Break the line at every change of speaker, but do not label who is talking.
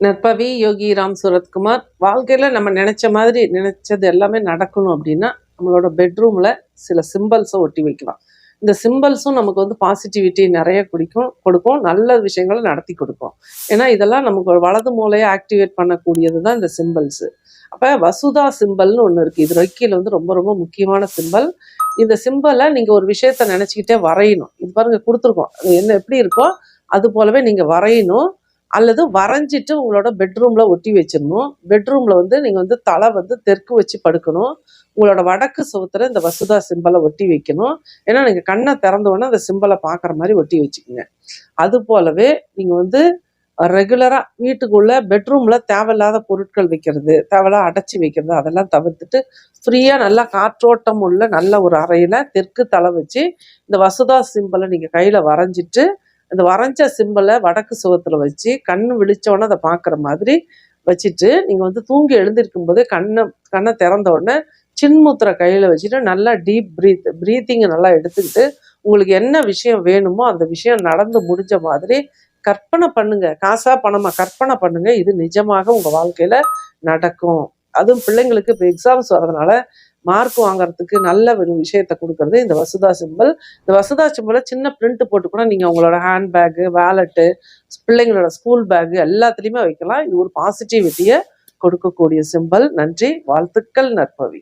நற்பவி யோகி ராம் சுரத்குமார் வாழ்க்கையில் நம்ம நினச்ச மாதிரி நினச்சது எல்லாமே நடக்கணும் அப்படின்னா நம்மளோட பெட்ரூமில் சில சிம்பிள்ஸும் ஒட்டி வைக்கலாம். இந்த சிம்பிள்ஸும் நமக்கு வந்து பாசிட்டிவிட்டி நிறைய குடிக்கும் கொடுக்கும் நல்ல விஷயங்களை நடத்தி கொடுக்கும். ஏன்னா இதெல்லாம் நமக்கு வலது மூலையை ஆக்டிவேட் பண்ணக்கூடியது தான் இந்த சிம்பிள்ஸு அப்போ வசுதா சிம்பல்னு ஒன்று இருக்குது இது ரொக்கியில் வந்து ரொம்ப ரொம்ப முக்கியமான சிம்பல் இந்த சிம்பலை நீங்கள் ஒரு விஷயத்த நினச்சிக்கிட்டே வரையணும். இது பாருங்க கொடுத்துருக்கோம். அது என்ன எப்படி இருக்கோ அது போலவே நீங்கள் வரையணும். அல்லது வரைஞ்சிட்டு உங்களோட பெட்ரூமில் ஒட்டி வச்சிடணும். பெட்ரூமில் வந்து நீங்கள் வந்து தலை வந்து தெற்கு வச்சு படுக்கணும். உங்களோட வடக்கு சுவத்தில் இந்த வசுதா சிம்பலை ஒட்டி வைக்கணும். ஏன்னா நீங்கள் கண்ணை திறந்தவொடனே அந்த சிம்பலை பார்க்குற மாதிரி ஒட்டி வச்சுக்கோங்க. அது போலவே நீங்கள் வந்து ரெகுலராக வீட்டுக்குள்ளே பெட்ரூமில் தேவையில்லாத பொருட்கள் வைக்கிறது தேவையில்லாத அடைச்சி வைக்கிறது அதெல்லாம் தவிர்த்துட்டு ஃப்ரீயாக நல்லா காற்றோட்டம் உள்ள நல்ல ஒரு அறையில் தெற்கு தலை வச்சு இந்த வசுதா சிம்பலை நீங்கள் கையில் வரைஞ்சிட்டு அந்த வரைஞ்ச சிம்பலை வடக்கு சுவத்தில் வச்சு கண் விழிச்சோடனே அதை பார்க்குற மாதிரி வச்சுட்டு நீங்கள் வந்து தூங்கி எழுந்திருக்கும் போதே கண்ணை கண்ணை திறந்த உடனே சின்முத்திரை கையில் வச்சுட்டு நல்லா டீப் ப்ரீத் ப்ரீத்திங்கை நல்லா எடுத்துக்கிட்டு உங்களுக்கு என்ன விஷயம் வேணுமோ அந்த விஷயம் நடந்து முடிஞ்ச மாதிரி கற்பனை பண்ணுங்க. காசா பணமா? கற்பனை பண்ணுங்க. இது நிஜமாக உங்கள் வாழ்க்கையில் நடக்கும். அதுவும் பிள்ளைங்களுக்கு இப்போ எக்ஸாம்ஸ் வரதுனால மார்க் வாங்குறதுக்கு நல்ல ஒரு விஷயத்த கொடுக்கறது இந்த வசுதா சிம்பிள் இந்த வசுதா சிம்பிளை சின்ன பிரிண்ட் போட்டு கூட நீங்கள் உங்களோட ஹேண்ட் பேக்கு வேலெட்டு பிள்ளைங்களோட ஸ்கூல் பேக்கு எல்லாத்துலேயுமே வைக்கலாம். இது ஒரு பாசிட்டிவிட்டியை கொடுக்கக்கூடிய சிம்பிள் நன்றி. வாழ்த்துக்கள் நற்பவி.